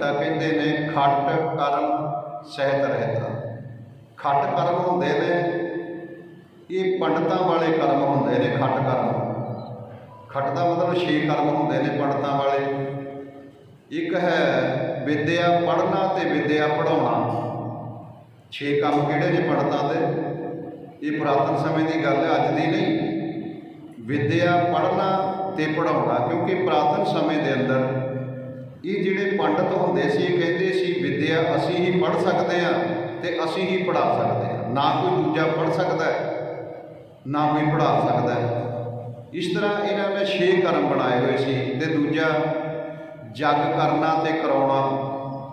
ਤਾਂ ਕਹਿੰਦੇ ਨੇ ਖੱਟ ਕਰਮ ਸਹਿਤ ਰਹਿਤਾ। ਖੱਟ ਕਰਮ ਹੁੰਦੇ ਨੇ, ਇਹ ਪੰਡਤਾਂ ਵਾਲੇ ਕਰਮ ਹੁੰਦੇ ਨੇ ਖੱਟ ਕਰਮ। ਖੱਟ ਦਾ ਮਤਲਬ ਛੇ ਕਰਮ ਹੁੰਦੇ ਨੇ ਪੰਡਤਾਂ ਵਾਲੇ। ਇੱਕ ਹੈ ਵਿਦਿਆ ਪੜ੍ਹਨਾ ਤੇ ਵਿਦਿਆ ਪੜਾਉਣਾ ਛੇ ਕੰਮ ਕਿਹੜੇ ਨੇ ਪੰਡਤਾਂ ਦੇ? ਇਹ ਪੁਰਾਤਨ ਸਮੇਂ ਦੀ ਗੱਲ ਹੈ, ਅੱਜ ਦੀ ਨਹੀਂ। ਵਿਦਿਆ ਪੜ੍ਹਨਾ ਤੇ ਪੜਾਉਣਾ ਕਿਉਂਕਿ ਪੁਰਾਤਨ ਸਮੇਂ ਦੇ ਅੰਦਰ ਇਹ ਜਿਹੜੇ ਪੰਡਤ ਹੁੰਦੇ ਸੀ, ਇਹ ਕਹਿੰਦੇ ਸੀ, ਵਿਦਿਆ ਅਸੀਂ ਹੀ ਪੜ੍ਹ ਸਕਦੇ ਹਾਂ ਤੇ ਅਸੀਂ ਹੀ ਪੜ੍ਹਾ ਸਕਦੇ ਹਾਂ। ਨਾ ਕੋਈ ਦੂਜਾ ਪੜ੍ਹ ਸਕਦਾ ਹੈ, ਨਾ ਕੋਈ ਪੜ੍ਹਾ ਸਕਦਾ ਹੈ। ਇਸ ਤਰ੍ਹਾਂ ਇਹਨਾਂ ਨੇ ਛੇ ਕਰਮ ਬਣਾਏ ਹੋਏ ਸੀ ਤੇ ਦੂਜਾ, ਜਗ ਕਰਨਾ ਤੇ ਕਰਾਉਣਾ।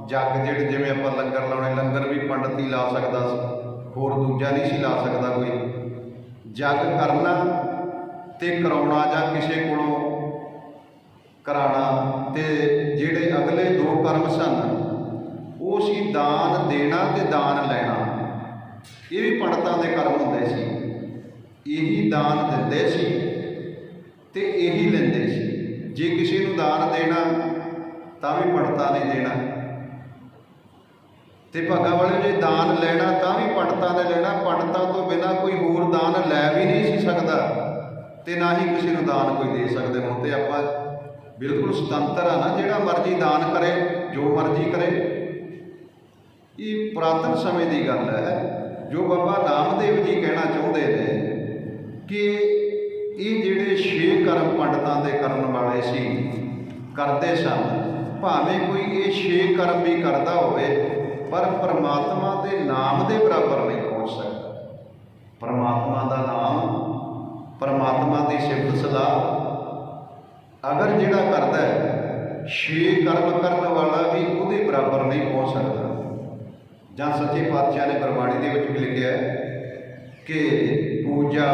ਜਗ ਜਿਹੜੇ ਜਿਵੇਂ ਆਪਾਂ ਲੰਗਰ ਲਾਉਣੇ, ਲੰਗਰ ਵੀ ਪੰਡਤ ਹੀ ਲਾ ਸਕਦਾ ਸੀ, ਹੋਰ ਦੂਜਾ ਨਹੀਂ ਸੀ ਲਾ ਸਕਦਾ ਕੋਈ। ਜਗ ਕਰਨਾ ਤੇ ਕਰਾਉਣਾ ਜਾਂ ਕਿਸੇ ਕੋਲੋਂ ਕਰਾਣਾ ਤੇ ਅਗਲੇ ਦੋ ਕਰਮ ਸਨ। ਉਹ ਸੀ ਦਾਨ ਦੇਣਾ ਤੇ ਦਾਨ ਲੈਣਾ। ਇਹ ਵੀ ਪੰਡਤਾਂ ਦੇ ਕਰਮ ਹੁੰਦੇ ਸੀ। ਇਹੀ ਦਾਨ ਦਿੰਦੇ ਸੀ ਤੇ ਇਹੀ ਲੈਂਦੇ ਸੀ। ਜੇ ਕਿਸੇ ਨੂੰ ਦਾਨ ਦੇਣਾ, ਤਾਂ ਵੀ ਪੰਡਤਾਂ ਨੇ ਦੇਣਾ। ਤੇ ਭਾਗਾ ਵਾਲੇ ਜੇ ਦਾਨ ਲੈਣਾ, ਤਾਂ ਵੀ ਪੰਡਤਾਂ ਨੇ ਲੈਣਾ। ਪੰਡਤਾਂ ਤੋਂ ਬਿਨਾ ਕੋਈ ਹੋਰ ਦਾਨ ਲੈ ਵੀ ਨਹੀਂ ਸੀ ਸਕਦਾ ਤੇ ਨਾ ਹੀ ਕਿਸੇ ਨੂੰ ਦਾਨ ਕੋਈ ਦੇ ਸਕਦੇ। ਹੁਣ ਤੇ ਆਪਾਂ ਬਿਲਕੁਲ ਸੁਤੰਤਰ ਆ ਨਾ, ਜਿਹੜਾ ਮਰਜ਼ੀ ਦਾਨ ਕਰੇ, ਜੋ ਮਰਜ਼ੀ ਕਰੇ। ਇਹ ਪੁਰਾਤਨ ਸਮੇਂ ਦੀ ਗੱਲ ਹੈ, ਜੋ ਬਾਬਾ ਨਾਮਦੇਵ ਜੀ ਕਹਿਣਾ ਚਾਹੁੰਦੇ ਨੇ ਕਿ ਇਹ ਜਿਹੜੇ ਛੇ ਕਰਮ ਪੰਡਤਾਂ ਦੇ ਕਰਨ ਵਾਲੇ ਸੀ, ਕਰਦੇ ਸਨ। ਭਾਵੇਂ ਕੋਈ ਇਹ ਛੇ ਕਰਮ ਵੀ ਕਰਦਾ ਹੋਵੇ, ਪਰ ਪਰਮਾਤਮਾ ਦੇ ਨਾਮ ਦੇ ਬਰਾਬਰ ਨਹੀਂ ਪਹੁੰਚ ਸਕਦਾ। ਪਰਮਾਤਮਾ ਦਾ ਨਾਮ, ਪਰਮਾਤਮਾ ਦੀ ਸਿਫਤ ਸਲਾਹ ਅਗਰ ਜਿਹੜਾ ਕਰਦਾ ਹੈ, ਛੇ ਕਰਮ ਕਰਨ ਵਾਲਾ ਵੀ ਉਹਦੇ ਬਰਾਬਰ ਨਹੀਂ ਪਹੁੰਚ ਸਕਦਾ। ਜਾਂ ਸੱਚੇ ਪਾਤਸ਼ਾਹ ਨੇ ਗੁਰਬਾਣੀ ਦੇ ਵਿੱਚ ਵੀ ਲਿਖਿਆ ਹੈ ਕਿ ਪੂਜਾ,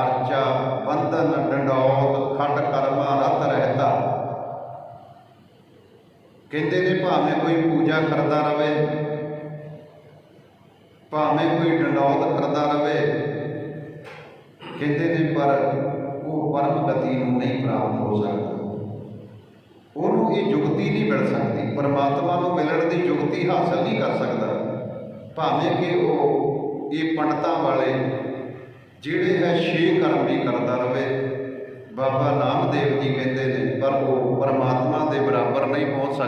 ਅਰਚਾ, ਬੰਧਨ ਡੰਡੌਤ ਖੰਡ ਕਰਮਾ ਰਤ ਰਹਿਤਾ। ਕਹਿੰਦੇ ਨੇ ਭਾਵੇਂ ਕੋਈ ਪੂਜਾ ਕਰਦਾ ਰਵੇ, ਭਾਵੇਂ ਕੋਈ ਡੰਡੌਤ ਕਰਦਾ ਰਵੇ, ਕਹਿੰਦੇ ਨੇ ਪਰ ਉਹ ਪਰਮ ਗਤੀ ਨੂੰ ਨਹੀਂ ਪ੍ਰਾਪਤ ਹੋ ਸਕਦਾ। ਉਹਨੂੰ ਇਹ ਯੁਕਤੀ ਨਹੀਂ ਮਿਲ ਸਕਦੀ। ਪਰਮਾਤਮਾ ਨੂੰ ਮਿਲਣ ਦੀ ਯੁਕਤੀ ਹਾਸਲ ਨਹੀਂ ਕਰ ਸਕਦਾ। ਭਾਵੇਂ ਕਿ ਉਹ ਇਹ ਪੰਡਤਾਂ ਵਾਲੇ ਜਿਹੜੇ ਹੈ ਛੇ ਕਰਮ ਵੀ ਕਰਦਾ ਰਵੇ, ਬਾਬਾ ਨਾਮਦੇਵ ਜੀ ਕਹਿੰਦੇ ਨੇ, ਪਰ ਉਹ ਪਰਮਾਤਮਾ ਦੇ ਬਰਾਬਰ ਨਹੀਂ ਪਹੁੰਚ ਸਕਦਾ